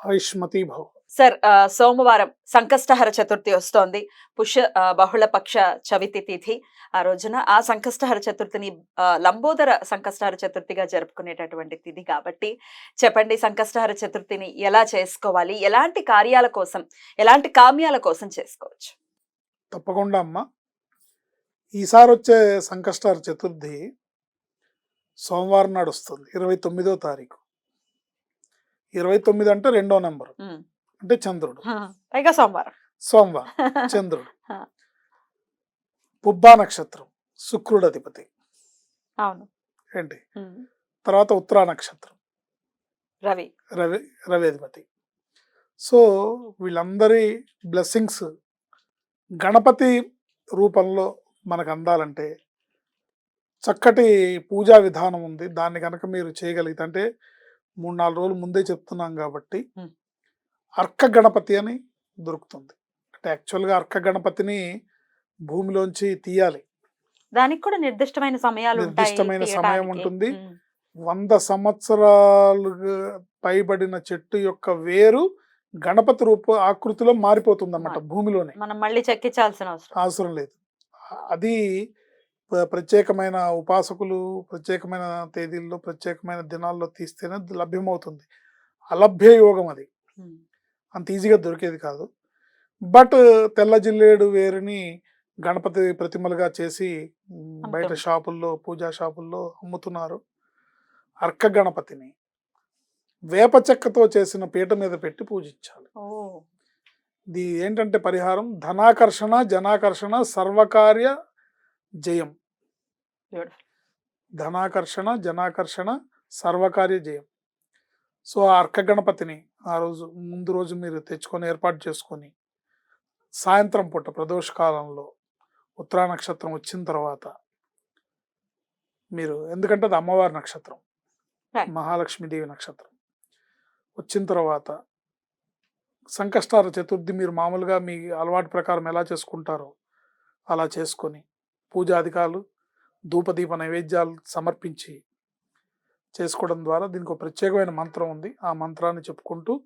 ఆయుష్మతి భవ. సార్ సోమవారం సంకష్టహర చతుర్థి వస్తోంది. పుష్య బహుళ పక్ష చవితి తిథి ఆ రోజున ఆ సంకష్టహర చతుర్థిని లంబోదర సంకష్టహర చతుర్థిగా జరుపుకునేటటువంటి తిథి కాబట్టి చెప్పండి సంకష్టహర చతుర్థిని ఎలా చేసుకోవాలి? ఎలాంటి కార్యాల కోసం ఎలాంటి కామ్యాల కోసం చేసుకోవచ్చు? తప్పకుండా అమ్మ. ఈసారి వచ్చే సంకష్టార చతుర్థి సోమవారం నాడు వస్తుంది ఇరవై తొమ్మిదో తారీఖు. ఇరవై తొమ్మిది అంటే రెండో నెంబర్. అంటే చంద్రుడు. పైగా సోమవారం. సోమవారం. చంద్రుడు. పుబ్బా నక్షత్రం. శుక్రుడు అధిపతి. అవును. ఏంటి. తర్వాత ఉత్తరా నక్షత్రం. రవి. రవి రవి అధిపతి. సో వీళ్ళందరి బ్లెస్సింగ్స్ గణపతి రూపంలో మనకు అందాలంటే చక్కటి పూజా విధానం ఉంది. దాన్ని కనుక మీరు చేయగలిగితే అంటే మూడు నాలుగు రోజులు ముందే చెప్తున్నాం కాబట్టి. అర్క గణపతి అని దొరుకుతుంది అంటే యాక్చువల్గా అర్క గణపతిని భూమిలోంచి తీయాలి దానికి కూడా నిర్దిష్టమైన సమయాలు నిర్దిష్టమైన సమయం. ఉంటుంది. వంద సంవత్సరాలు పైబడిన చెట్టు యొక్క వేరు గణపతి రూప ఆకృతిలో మారిపోతుంది అన్నమాట భూమిలోనే మనం మళ్ళీ చెక్కించాల్సిన అవసరం అవసరం లేదు అది ప్రత్యేకమైన ఉపాసకులు ప్రత్యేకమైన తేదీల్లో ప్రత్యేకమైన దినాల్లో తీస్తేనే లభ్యమవుతుంది. అలభ్య యోగం అది. అంత ఈజీగా దొరికేది కాదు. బట్ తెల్ల జిల్లేడు వేరుని గణపతి ప్రతిమలుగా చేసి బయట. షాపుల్లో పూజా షాపుల్లో అమ్ముతున్నారు. అర్క గణపతిని. వేప చెక్కతో చేసిన పీట మీద పెట్టి పూజించాలి. ఇది ఏంటంటే పరిహారం? ధనాకర్షణ జనాకర్షణ సర్వకార్య జయం. బ్యూటిఫుల్ ధనాకర్షణ జనాకర్షణ సర్వకార్య జయం. సో ఆ అర్క గణపతిని ఆ రోజు ముందు రోజు మీరు తెచ్చుకొని ఏర్పాటు చేసుకొని సాయంత్రం పూట ప్రదోష కాలంలో ఉత్తరా నక్షత్రం వచ్చిన తర్వాత మీరు ఎందుకంటే అది అమ్మవారి నక్షత్రం. మహాలక్ష్మీదేవి నక్షత్రం. వచ్చిన తర్వాత సంకష్టార చతుర్థి మీరు మామూలుగా మీ అలవాటు ప్రకారం ఎలా చేసుకుంటారో అలా చేసుకొని పూజాధికారులు ధూపదీప నైవేద్యాలు సమర్పించి చేసుకోవడం ద్వారా దీనికి ఒక ప్రత్యేకమైన మంత్రం ఉంది. ఆ మంత్రాన్ని చెప్పుకుంటూ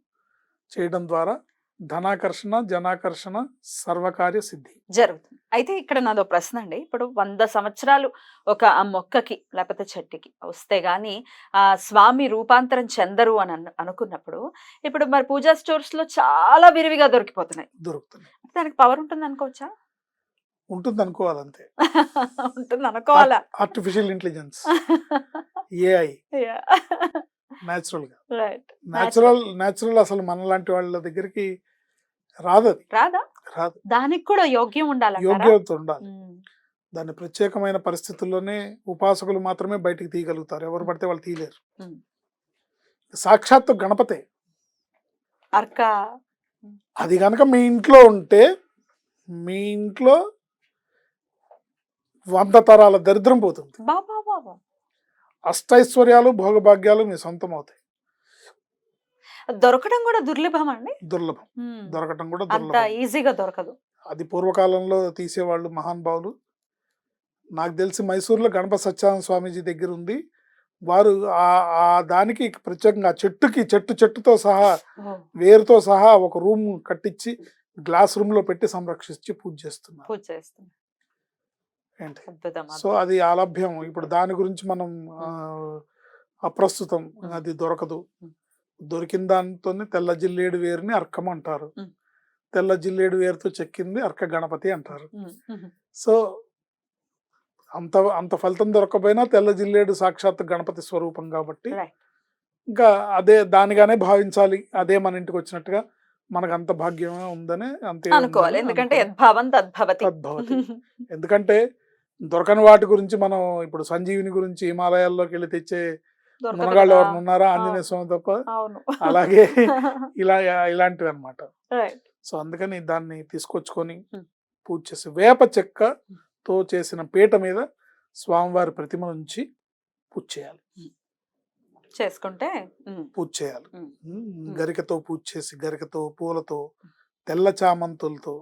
చేయడం ద్వారా ధనాకర్షణ జనాకర్షణ సర్వకార్య సిద్ధి. జరుగుతుంది. అయితే ఇక్కడ నాదో ప్రశ్న అండి. ఇప్పుడు వంద సంవత్సరాలు ఒక ఆ మొక్కకి లేకపోతే చెట్టుకి వస్తే గాని ఆ స్వామి రూపాంతరం చెందరు అని అను- అనుకున్నప్పుడు ఇప్పుడు మరి పూజా స్టోర్స్లో చాలా విరివిగా దొరికిపోతున్నాయి. దొరుకుతుంది దానికి పవర్ ఉంటుంది అనుకోవచ్చా ఉంటుంది అనుకోవాలంతే ఉంటుంది అనుకోవాలా ఆర్టిఫిషియల్ ఇంటెలిజెన్స్ ఏఐ న్యాచురల్గా. న్యాచురల్ న్యాచురల్ అసలు మనలాంటి వాళ్ళ దగ్గరికి రాదు అది. రాదా? రాదు. దానికి కూడా యోగ్యం ఉండాలి యోగ్యత ఉండాలి. దాన్ని ప్రత్యేకమైన పరిస్థితుల్లోనే ఉపాసకులు మాత్రమే బయటికి తీయగలుగుతారు. ఎవరు పడితే వాళ్ళు తీయలేరు. సాక్షాత్తు గణపతే. అర్క. అది కనుక మీ ఇంట్లో ఉంటే మీ ఇంట్లో వంద తరాల దరిద్రం పోతుంది. అష్టైశ్వర్యాలు భోగభాగ్యాలు మీ సొంతం అవుతాయి దొరకడం కూడా దుర్లభం అండి? దుర్లభం. ఉమ్. దొరకటం కూడా దుర్లభం. ఈజీగా దొరకదు. అది పూర్వకాలంలో తీసేవాళ్ళు మహానుభావులు నాకు తెలిసి మైసూర్లో గణపతి సత్యానంద స్వామీజీ దగ్గర ఉంది. వారు ఆ దానికి ప్రత్యేకంగా చెట్టుకి చెట్టు చెట్టుతో సహా వేరుతో సహా ఒక రూమ్ కట్టించి గ్లాస్ రూమ్లో పెట్టి సంరక్షించి పూజ చేస్తున్నారు. పూజ చేస్తుంది ఏంటి? సో అది అలభ్యం ఇప్పుడు దాని గురించి మనం అప్రస్తుతం అది దొరకదు. దొరికిన దానితోనే తెల్ల జిల్లేడు వేరుని అర్కం అంటారు. తెల్ల జిల్లేడు వేరుతో చెక్కింది అర్క గణపతి అంటారు. సో అంత అంత ఫలితం దొరకపోయినా తెల్ల జిల్లేడు సాక్షాత్ గణపతి స్వరూపం కాబట్టి. ఇంకా అదే దానిగానే భావించాలి. అదే మన ఇంటికి వచ్చినట్టుగా మనకు అంత భాగ్యమే ఉందని అంతే అనుకోవాలి. ఎందుకంటే. ఎందుకంటే దొరకని వాటి గురించి మనం ఇప్పుడు సంజీవిని గురించి హిమాలయాల్లోకి వెళ్ళి తెచ్చే మునగాళ్ళు. ఎవరు ఉన్నారా? ఆంజనేయ స్వామి తప్ప? అలాగే ఇలా ఇలాంటివి Right. సో అందుకని దాన్ని తీసుకొచ్చుకొని. పూజ చేసి వేప చెక్కతో చేసిన పీట మీద స్వామివారి ప్రతిమ నుంచి పూజ చేయాలి. చేసుకుంటే పూజ చేయాలి. గరికతో పూజ చేసి గరికతో పూలతో తెల్ల చామంతులతో.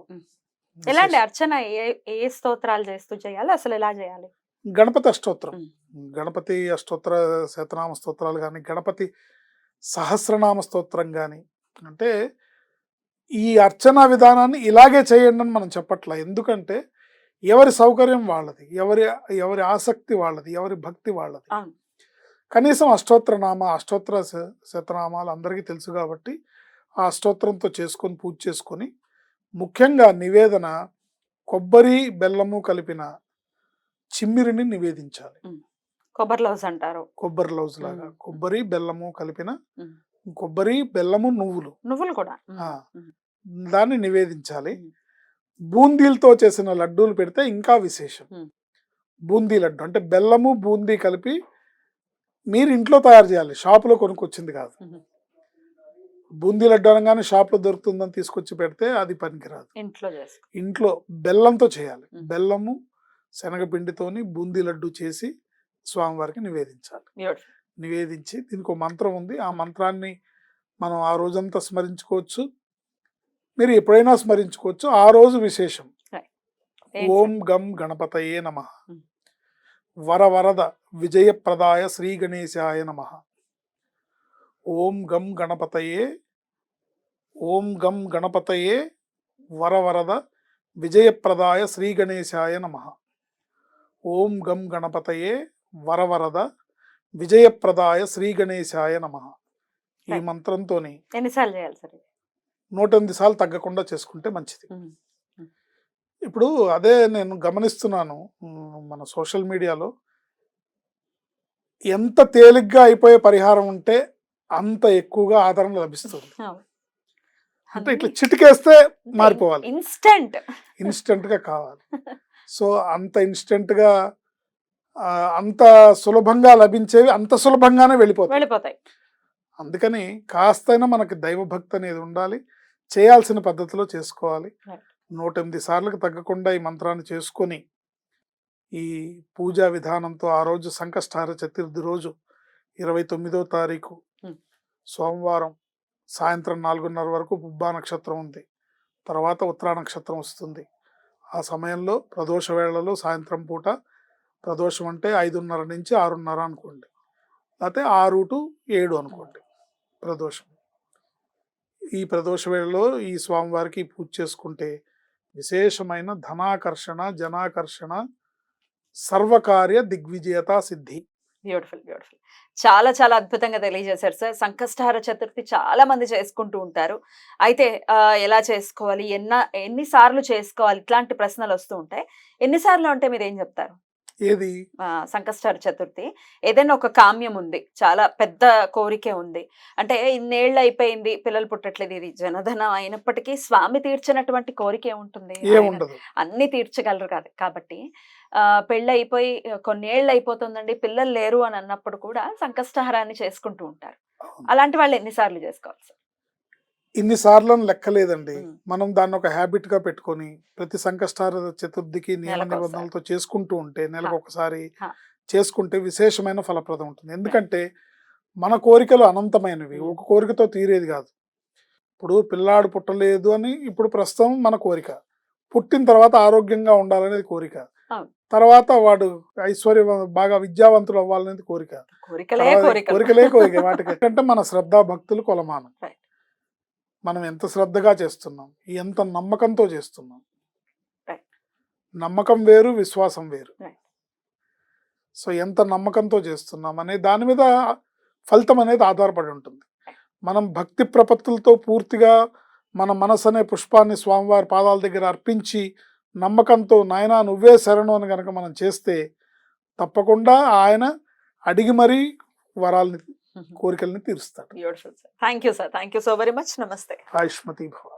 ఎలాంటి అర్చన ఏ ఏ స్తోత్రాలు చేస్తూ చేయాలి? అసలు ఎలా చేయాలి? గణపతి అష్టోత్తరం Hmm. గణపతి అష్టోత్తర శతనామ స్తోత్రాలు కానీ గణపతి సహస్రనామ స్తోత్రం కానీ అంటే ఈ అర్చనా విధానాన్ని ఇలాగే చేయండి అని మనం చెప్పట్లా. ఎందుకంటే ఎవరి సౌకర్యం వాళ్ళది ఎవరి ఎవరి ఆసక్తి వాళ్ళది ఎవరి భక్తి వాళ్ళది. కనీసం అష్టోత్తర నామ అష్టోత్తర శతనామాలు అందరికీ తెలుసు కాబట్టి ఆ అష్టోత్తరంతో చేసుకొని పూజ చేసుకొని ముఖ్యంగా నివేదన కొబ్బరి బెల్లము కలిపిన చిమ్మిరిని నివేదించాలి. కొబ్బరి లవ్స్ అంటారు. కొబ్బరి లౌజ్ లాగా. కొబ్బరి బెల్లము కలిపిన. కొబ్బరి బెల్లము నువ్వులు. నువ్వులు కూడా. దాన్ని నివేదించాలి. బూందీలతో చేసిన లడ్డూలు పెడితే ఇంకా విశేషం. బూందీ లడ్డు అంటే బెల్లము బూందీ కలిపి మీరు ఇంట్లో తయారు చేయాలి. షాపులో కొనుక్కొచ్చింది కాదు. బూందీ లడ్డు అనగానే షాప్లో దొరుకుతుందని తీసుకొచ్చి పెడితే అది పనికిరాదు. ఇంట్లో ఇంట్లో బెల్లంతో చేయాలి. బెల్లము శనగపిండితోని బూందీ లడ్డు చేసి స్వామివారికి నివేదించాలి. నివేదించి దీనికి ఒక మంత్రం ఉంది. ఆ మంత్రాన్ని మనం ఆ రోజంతా స్మరించుకోవచ్చు. మీరు ఎప్పుడైనా స్మరించుకోవచ్చు. ఆ రోజు విశేషం. ఓం గం గణపతయే నమ. మ్. వరవరద విజయప్రదాయ శ్రీ గణేశాయ నమ. ఓం గం గణపతయే ఓం గం గణపతయే వరవరద విజయప్రదాయ శ్రీ గణేశాయ నమ. ఓం గం గణపతయే వరవరద విజయప్రదాయ శ్రీ గణేశాయ నమ. ఈ ఎన్నిసార్లు చేయాలి సార్? నూట ఎనిమిది సార్లు తగ్గకుండా చేసుకుంటే మంచిది. ఇప్పుడు అదే నేను గమనిస్తున్నాను మన సోషల్ మీడియాలో ఎంత తేలిగ్గా అయిపోయే పరిహారం ఉంటే అంత ఎక్కువగా ఆదరణ లభిస్తుంది. అంటే ఇట్లా చిటికేస్తే మారిపోవాలి. ఇన్స్టెంట్ ఇన్స్టెంట్గా కావాలి. సో అంత ఇన్స్టెంట్గా అంత సులభంగా లభించేవి అంత సులభంగానే వెళ్ళిపోతాయి. వెళ్ళిపోతాయి. అందుకని కాస్తైనా మనకి దైవభక్తి అనేది ఉండాలి. చేయాల్సిన పద్ధతిలో చేసుకోవాలి. నూట ఎనిమిది సార్లకు తగ్గకుండా ఈ మంత్రాన్ని చేసుకొని ఈ పూజా విధానంతో ఆ రోజు సంకష్టహార చతుర్థి రోజు ఇరవై తొమ్మిదో తారీఖు. సోమవారం సాయంత్రం నాలుగున్నర వరకు పుబ్బా నక్షత్రం ఉంది. తర్వాత ఉత్తరా నక్షత్రం వస్తుంది. ఆ సమయంలో ప్రదోష వేళలో సాయంత్రం పూట ప్రదోషం అంటే ఐదున్నర నుంచి ఆరున్నర అనుకోండి. లేకపోతే ఆరు టు ఏడు అనుకోండి ప్రదోషం. ఈ ప్రదోష వేళలో ఈ స్వామివారికి పూజ చేసుకుంటే విశేషమైన ధనాకర్షణ జనాకర్షణ సర్వకార్య దిగ్విజేత సిద్ధి. Beautiful beautiful. చాలా చాలా అద్భుతంగా తెలియజేశారు సార్. సంకష్టహార చతుర్థి చాలా మంది చేసుకుంటూ ఉంటారు. అయితే ఎలా చేసుకోవాలి? ఎన్న ఎన్నిసార్లు చేసుకోవాలి? ఇట్లాంటి ప్రశ్నలు వస్తూ ఉంటాయి. ఎన్నిసార్లు అంటే మీరు ఏం చెప్తారు? ఏది? ఆ, సంకష్టహార చతుర్థి. ఏదైనా ఒక కామ్యం ఉంది. చాలా పెద్ద కోరిక ఉంది. అంటే ఇన్నేళ్ళు అయిపోయింది పిల్లలు పుట్టట్లేదు ఇది జనధనం అయినప్పటికీ స్వామి తీర్చినటువంటి కోరిక ఏముంటుంది అన్ని తీర్చగలరు కాదు కాబట్టి ఆ, పెళ్ళి అయిపోయి కొన్నేళ్ళు అయిపోతుందండి పిల్లలు లేరు అని అన్నప్పుడు కూడా సంకష్టహారాన్ని చేసుకుంటూ ఉంటారు. అలాంటి వాళ్ళు ఎన్నిసార్లు చేసుకోవాలి ఇన్ని సార్లు లెక్కలేదండి. మనం దాన్ని ఒక హ్యాబిట్గా పెట్టుకొని ప్రతి సంకష్టార చతుర్థికి నియమ. నిబంధనలతో చేసుకుంటూ ఉంటే నెలకు ఒకసారి. చేసుకుంటే విశేషమైన ఫలప్రదం ఉంటుంది ఎందుకంటే మన కోరికలు అనంతమైనవి. ఒక కోరికతో తీరేది కాదు ఇప్పుడు పిల్లాడు పుట్టలేదు అని ఇప్పుడు ప్రస్తుతం మన కోరిక పుట్టిన తర్వాత ఆరోగ్యంగా ఉండాలనేది కోరిక. తర్వాత వాడు ఐశ్వర్య బాగా విద్యావంతులు అవ్వాలనేది కోరిక కోరికలే కోరిక వాటికి అంటే మన శ్రద్ధ భక్తులు కొలమానం. మనం ఎంత శ్రద్ధగా చేస్తున్నాం ఎంత నమ్మకంతో చేస్తున్నాం. నమ్మకం వేరు విశ్వాసం వేరు. సో ఎంత నమ్మకంతో చేస్తున్నాం అనే దాని మీద ఫలితం అనేది ఆధారపడి ఉంటుంది మనం భక్తి ప్రపత్తులతో పూర్తిగా మన మనసు అనే పుష్పాన్ని స్వామివారి పాదాల దగ్గర అర్పించి నమ్మకంతో నాయనా నువ్వే శరణు అని కనుక మనం చేస్తే తప్పకుండా ఆయన అడిగి మరీ వరాల్ని కోరికల్ని తీరుస్తాడు. Thank you sir thank you so very much నమస్తే ఆయుష్మతి భవ